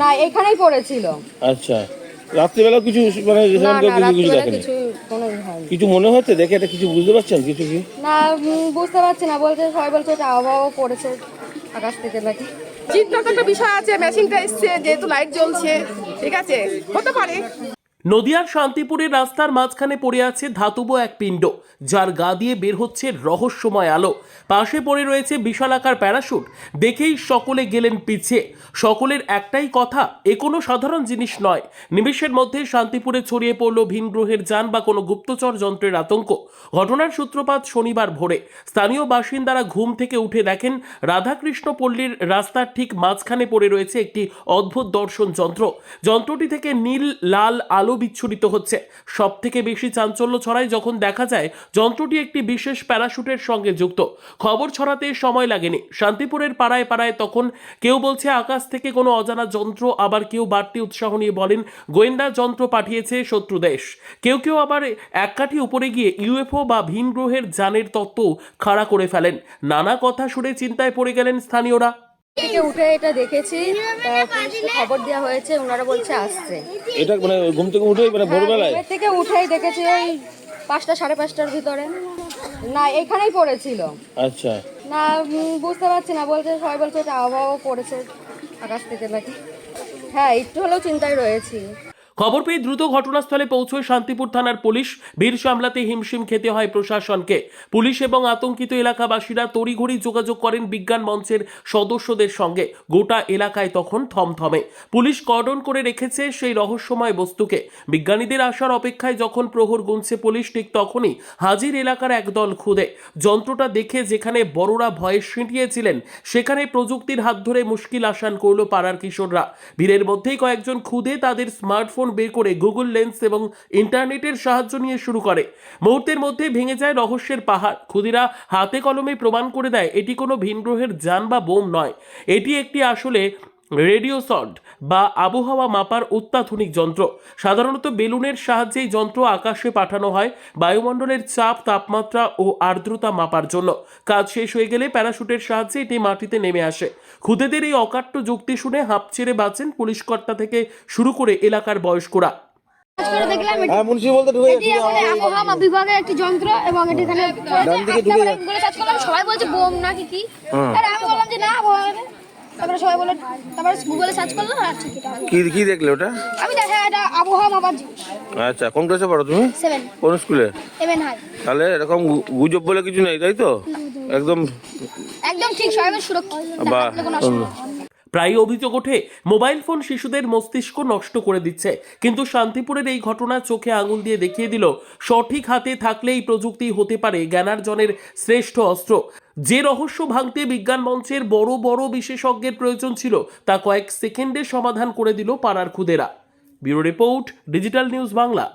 না এখানেই পড়েছিল। আচ্ছা। রাত্রিবেলা কিছু মানে না কিছু দেখেনি? কিছু মনে হচ্ছে দেখে এটা কিছু বুঝতে পারছেন? কিছু কি? না বুঝতে পারছি না। বলছে সবাই বলছে এটা আবহাওয়া পড়েছে আকাশ থেকে নাকি। চিন্তার তো একটা বিষয় আছে? মেশিনটা এসছে যেহেতু লাইট জ্বলছে ঠিক আছে? হতে পারে। নদিয়ার শান্তিপুরের রাস্তার মাঝখানে পড়ে আছে ধাতুব এক পিণ্ড, যার গা দিয়ে বের হচ্ছে রহস্যময় আলো। পাশে পড়ে রয়েছে বিশালাকার প্যারাশুট। দেখেই সকলে গেলেন পিছে। সকলের একটাই কথা, এ কোনো সাধারণ জিনিস নয়। নিমেষের মধ্যে শান্তিপুরে ছড়িয়ে পড়ল ভিন গ্রহের যান বা কোনো গুপ্তচর যন্ত্রের আতঙ্ক। ঘটনার সূত্রপাত শনিবার ভোরে। স্থানীয় বাসিন্দারা ঘুম থেকে উঠে দেখেন, রাধাকৃষ্ণ পল্লীর রাস্তার ঠিক মাঝখানে পড়ে রয়েছে একটি অদ্ভুত দর্শন যন্ত্র। যন্ত্রটি থেকে নীল, লাল আলো বিচ্ছুরিত হচ্ছে। সব থেকে বেশি চাঞ্চল্য ছড়ায় যখন দেখা যায় যন্ত্রটি একটি বিশেষ প্যারাশুটের সঙ্গে যুক্ত। খবর ছড়াতে সময় লাগেনি। শান্তিপুরের পাড়ায় পাড়ায় তখন কেউ বলছে, আকাশ থেকে কোনো অজানা যন্ত্র আবার কেউ বাড়তি উৎসাহ নিয়ে বলেন, গোয়েন্দা যন্ত্র পাঠিয়েছে শত্রু দেশ। কেউ কেউ আবার এক কাঠি উপরে গিয়ে ইউএফও বা ভিন গ্রহের যানের তত্ত্ব খাড়া করে ফেলেন। নানা কথা শুনে চিন্তায় পড়ে গেলেন স্থানীয়রা। থেকে উঠে এটা দেখেছি। পুলিশকে খবর দেওয়া হয়েছে ওনারা বলছে আসছে। এটা মানে ঘুম থেকে উঠেই মানে ভোরবেলায়? ঘুমের থেকে উঠেই দেখেছি ওই পাঁচটা সাড়ে পাঁচটার ভিতরে। না এখানেই পড়েছিল। আচ্ছা। না উম, বুঝতে পারছি না বলছে সবাই বলছে এটা আবহাওয়া পড়েছে আকাশ থেকে নাকি। হ্যাঁ একটু হলেও চিন্তায় রয়েছি। খবর পেয়ে দ্রুত ঘটনাস্থলে পৌঁছয় শান্তিপুর থানার পুলিশ। ভিড় সামলাতে হিমশিম খেতে হয় প্রশাসনকে। পুলিশ এবং আতঙ্কিত এলাকাবাসীরা তড়িঘড়ি যোগাযোগ করেন বিজ্ঞান মঞ্চের সদস্যদের সঙ্গে। গোটা এলাকায় তখন থমথমে। পুলিশ কর্ডন করে রেখেছে সেই রহস্যময় বস্তুকে। বিজ্ঞানীদের আসার অপেক্ষায় যখন প্রহর গুনছে পুলিশ, ঠিক তখনই হাজির এলাকার একদল খুদে। যন্ত্রটা দেখে যেখানে বড়রা ভয়ে সিঁটিয়েছিলেন সেখানে প্রযুক্তির হাত ধরে মুশকিল আসান করল পাড়ার কিশোররা। ভিড়ের মধ্যেই কয়েকজন খুদে তাদের স্মার্টফোন বের করে গুগল লেন্স এবং ইন্টারনেটের সাহায্য নিয়ে শুরু করে। মুহূর্তের মধ্যে ভেঙে যায় রহস্যের পাহাড়। ক্ষুদিরা হাতে কলমে প্রমাণ করে দেয়, এটি কোনো ভিনগ্রহের যান বা বোম নয়। এটি একটি আসলে রেডিও সল্ট বা আবহাওয়া মাপার অত্যাধুনিক যন্ত্র। সাধারণত বেলুনের সাহায্যে এই যন্ত্র আকাশে পাঠানো হয় বায়ুমণ্ডলের চাপ তাপমাত্রা ও আর্দ্রতা মাপার জন্য। কাজ শেষ হয়ে গেলে প্যারাশুটের সাহায্যে এটি মাটিতে নেমে আসে। খুদেদের এই অকাট্য যুক্তি শুনে হাঁপ ছেড়ে বাঁচেন পুলিশকর্তা থেকে শুরু করে এলাকার বয়স্করা। কাজ করে দেখলাম এটি- হ্যাঁ আবহাওয়া বিভাগের একটি যন্ত্র এবং এটি এখানে সবাই বলছে বোম না কি? কি আমি বললাম যে না আবহাওয়া হবে। তারপরে সবাই বলে তারপরে গুগলে সার্চ করলাম আর কি কি দেখলে ওটা? আমি দেখা এটা আবহাওয়া মাপার জিনিস। আচ্ছা কোন ক্লাসে পড়ো তুমি? সেভেন কোন স্কুলে সেভেন হাই তাহলে এরকম গুজব বলে কিছু নেই তাই তো? একদম একদম ঠিক সবাই সুরক্ষিত। বাহ প্রায় অভিযোগ ওঠে, মোবাইল ফোন শিশুদের মস্তিষ্ক নষ্ট করে দিচ্ছে। কিন্তু শান্তিপুরের এই ঘটনা চোখে আঙুল দিয়ে দেখিয়ে দিল, সঠিক হাতে থাকলেই প্রযুক্তি হতে পারে জ্ঞানার্জনের শ্রেষ্ঠ অস্ত্র। যে রহস্য ভাঙতে বিজ্ঞান মঞ্চের বড় বড় বিশেষজ্ঞের প্রয়োজন ছিল, তা কয়েক সেকেন্ডে সমাধান করে দিল পাড়ার খুদেরা। Bureau report, digital news Bangla.